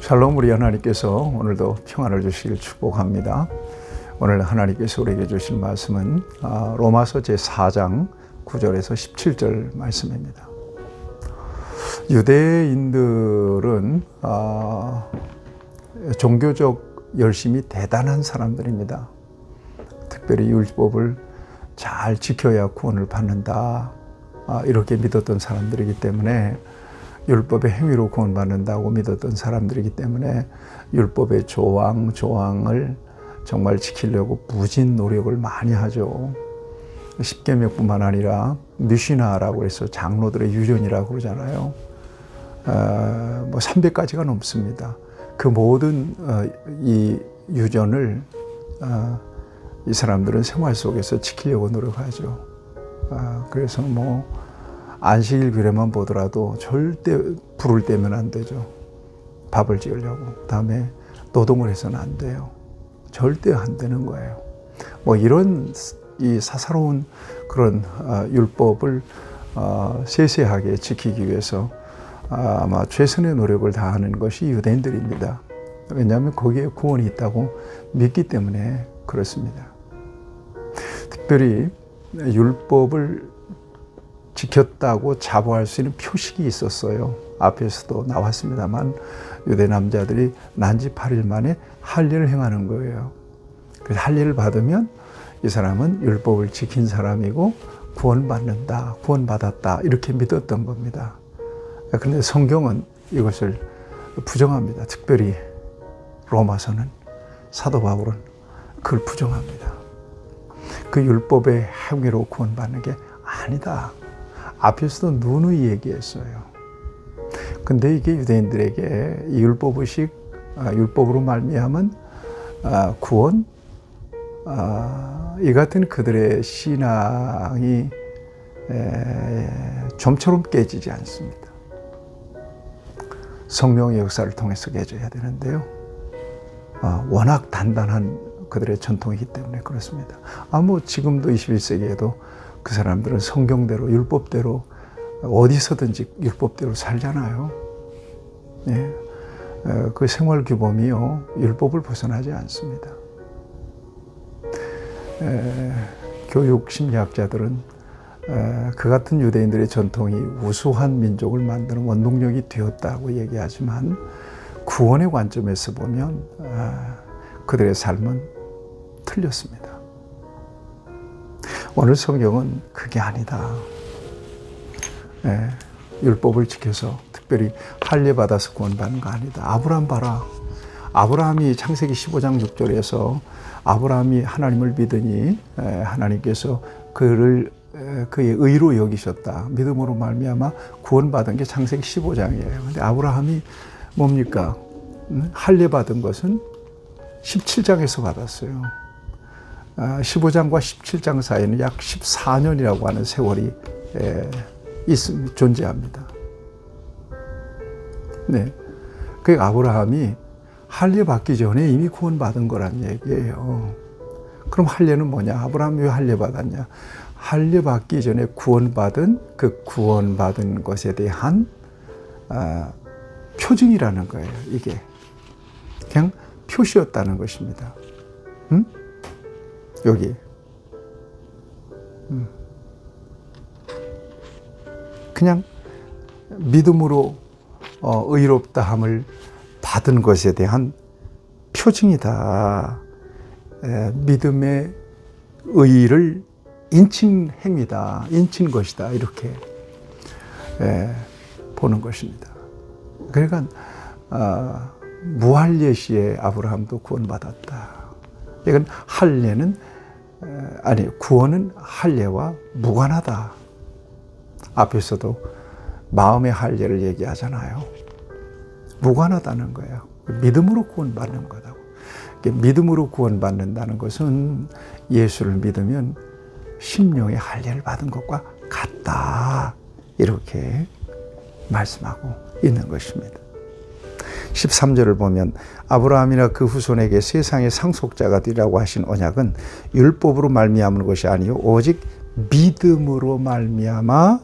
샬롬 우리 하나님께서 오늘도 평안을 주시길 축복합니다. 오늘 하나님께서 우리에게 주실 말씀은 아, 로마서 제4장 9절에서 17절 말씀입니다. 유대인들은 아, 종교적 열심이 대단한 사람들입니다. 특별히 율법을 잘 지켜야 구원을 받는다. 아, 이렇게 믿었던 사람들이기 때문에 율법의 행위로 구원받는다고 믿었던 사람들이기 때문에 율법의 조항, 조항을 정말 지키려고 무진 노력을 많이 하죠. 십계명뿐만 아니라 미시나라고 해서 장로들의 유전이라고 그러잖아요. 어, 뭐 300가지가 넘습니다. 그 모든 어, 이 유전을 어, 이 사람들은 생활 속에서 지키려고 노력하죠. 어, 그래서 뭐 안식일 규례만 보더라도 절대 불을 떼면 안 되죠. 밥을 지으려고. 다음에 노동을 해서는 안 돼요. 절대 안 되는 거예요. 뭐 이런 이 사사로운 그런 어, 율법을 어, 세세하게 지키기 위해서 아마 최선의 노력을 다하는 것이 유대인들입니다. 왜냐하면 거기에 구원이 있다고 믿기 때문에 그렇습니다. 특별히 율법을 지켰다고 자부할 수 있는 표식이 있었어요. 앞에서도 나왔습니다만 유대 남자들이 난지 8일 만에 할례를 행하는 거예요. 그 할례를 받으면 이 사람은 율법을 지킨 사람이고 구원받는다, 구원받았다 이렇게 믿었던 겁니다. 그런데 성경은 이것을 부정합니다. 특별히 로마서는 사도 바울은 그걸 부정합니다. 그 율법의 행위로 구원받는 게 아니다. 앞에서도 누누이 얘기했어요. 근데 이게 유대인들에게 율법의식, 아, 율법으로 말미암은 아, 구원, 아, 이 같은 그들의 신앙이 좀처럼 깨지지 않습니다. 성령의 역사를 통해서 깨져야 되는데요. 워낙 단단한 그들의 전통이기 때문에 그렇습니다. 아, 뭐 지금도 21세기에도 그 사람들은 성경대로 율법대로 어디서든지 율법대로 살잖아요. 예. 그 생활 규범이요 율법을 벗어나지 않습니다. 에, 교육 심리학자들은 에, 그 같은 유대인들의 전통이 우수한 민족을 만드는 원동력이 되었다고 얘기하지만 구원의 관점에서 보면 아, 그들의 삶은 틀렸습니다. 오늘 성경은 그게 아니다. 예, 율법을 지켜서 특별히 할례 받아서 구원받는 거 아니다. 아브라함 봐라. 아브라함이 창세기 15장 6절에서 아브라함이 하나님을 믿으니 예, 하나님께서 그를 예, 그의 의로 여기셨다. 믿음으로 말미암아 구원받은 게 창세기 15장이에요. 근데 아브라함이 뭡니까? 할례 받은 것은 17장에서 받았어요. 15장과 아, 17장 사이에는 약 14년이라고 하는 세월이 있, 존재합니다. 네. 그 아브라함이 할례 받기 전에 이미 구원받은 거란 얘기예요. 그럼 할례는 뭐냐? 아브라함이 왜 할례 받았냐? 할례 받기 전에 구원받은 그 구원받은 것에 대한 아, 표징이라는 거예요. 이게 그냥 표시였다는 것입니다. 응? 여기. 음. 그냥 믿음으로 어, 의롭다함을 받은 것에 대한 표징이다. 에, 믿음의 의를 인친 행위다. 인친 것이다. 이렇게 에, 보는 것입니다. 그러니까 어, 무할례 시에 아브라함도 구원받았다. 이건 할례는 아니 구원은 할례와 무관하다. 앞에서도 마음의 할례를 얘기하잖아요. 무관하다는 거예요. 믿음으로 구원받는 거다고. 믿음으로 구원받는다는 것은 예수를 믿으면 심령의 할례를 받은 것과 같다. 이렇게 말씀하고 있는 것입니다. 13절을 보면 아브라함이나 그 후손에게 세상의 상속자가 되라고 하신 언약은 율법으로 말미암은 것이 아니요 오직 믿음으로 말미암아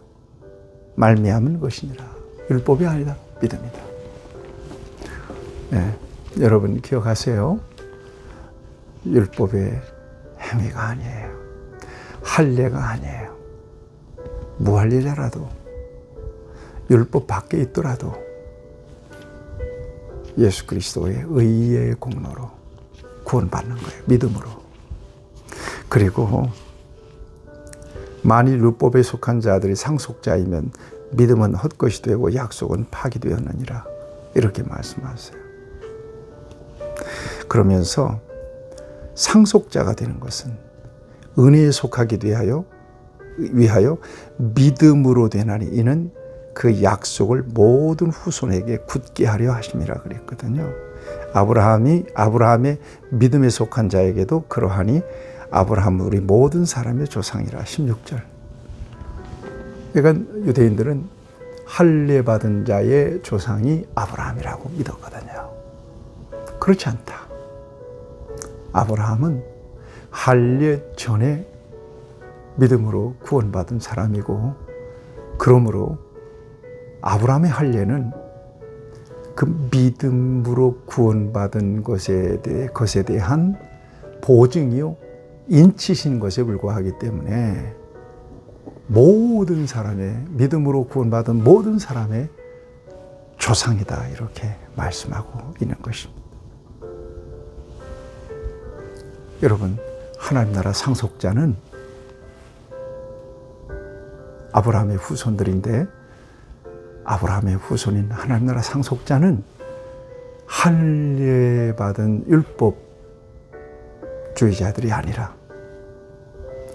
말미암은 것이니라. 율법이 아니다. 믿음이다. 예, 여러분 기억하세요. 율법의 행위가 아니에요. 할례가 아니에요. 무할례자라도 율법 밖에 있더라도 예수 그리스도의 의의 공로로 구원받는 거예요. 믿음으로. 그리고 만일 율법에 속한 자들이 상속자이면 믿음은 헛것이 되고 약속은 파기되었느니라. 이렇게 말씀하세요. 그러면서 상속자가 되는 것은 은혜에 속하기 위하여 위하여 믿음으로 되나니 이는 그 약속을 모든 후손에게 굳게 하려 하심이라 그랬거든요. 아브라함이 아브라함의 믿음에 속한 자에게도 그러하니 아브라함 우리 모든 사람의 조상이라 16절. 그러니까 유대인들은 할례 받은 자의 조상이 아브라함이라고 믿었거든요. 그렇지 않다. 아브라함은 할례 전에 믿음으로 구원받은 사람이고 그러므로 아브라함의 할례는 그 믿음으로 구원받은 것에 대해 것에 대한 보증이요 인치신 것에 불과하기 때문에 모든 사람의 믿음으로 구원받은 모든 사람의 조상이다 이렇게 말씀하고 있는 것입니다. 여러분 하나님 나라 상속자는 아브라함의 후손들인데 아브라함의 후손인 하나님 나라 상속자는 할례 받은 율법주의자들이 아니라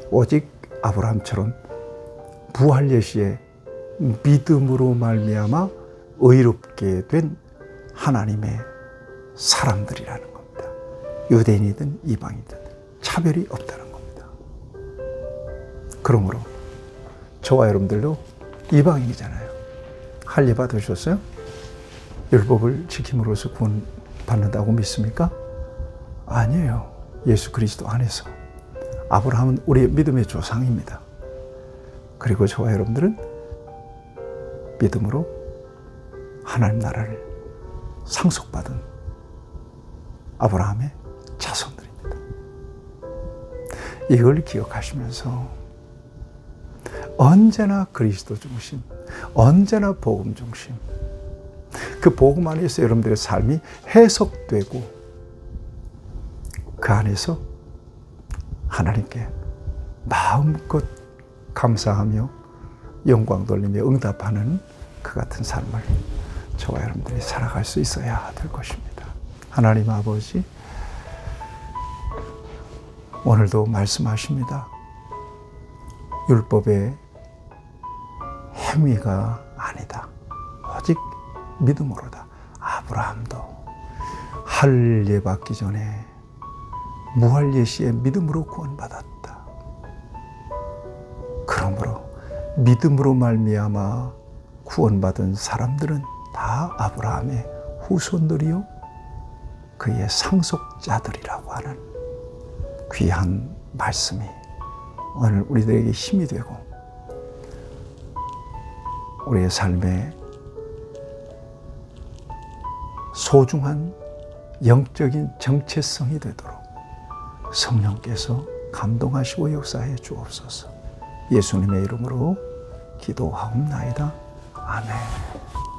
오직 아브라함처럼 부활예 시에 믿음으로 말미암아 의롭게 된 하나님의 사람들이라는 겁니다. 유대인이든 이방이든 차별이 없다는 겁니다. 그러므로 저와 여러분들도 이방인이잖아요. 할례 받으셨어요? 율법을 지킴으로써 구원 받는다고 믿습니까? 아니에요. 예수 그리스도 안에서 아브라함은 우리의 믿음의 조상입니다. 그리고 저와 여러분들은 믿음으로 하나님 나라를 상속받은 아브라함의 자손들입니다. 이걸 기억하시면서 언제나 그리스도 중심, 언제나 복음 중심. 그 복음 안에서 여러분들의 삶이 해석되고 그 안에서 하나님께 마음껏 감사하며 영광 돌리며 응답하는 그 같은 삶을 저와 여러분들이 살아갈 수 있어야 될 것입니다. 하나님 아버지, 오늘도 말씀하십니다. 율법의 행위가 아니다. 오직 믿음으로다. 아브라함도 할례 받기 전에 무할례 시에 믿음으로 구원받았다. 그러므로 믿음으로 말미암아 구원받은 사람들은 다 아브라함의 후손들이요 그의 상속자들이라고 하는 귀한 말씀이 오늘 우리들에게 힘이 되고 우리의 삶에 소중한 영적인 정체성이 되도록 성령께서 감동하시고 역사해 주옵소서. 예수님의 이름으로 기도하옵나이다. 아멘.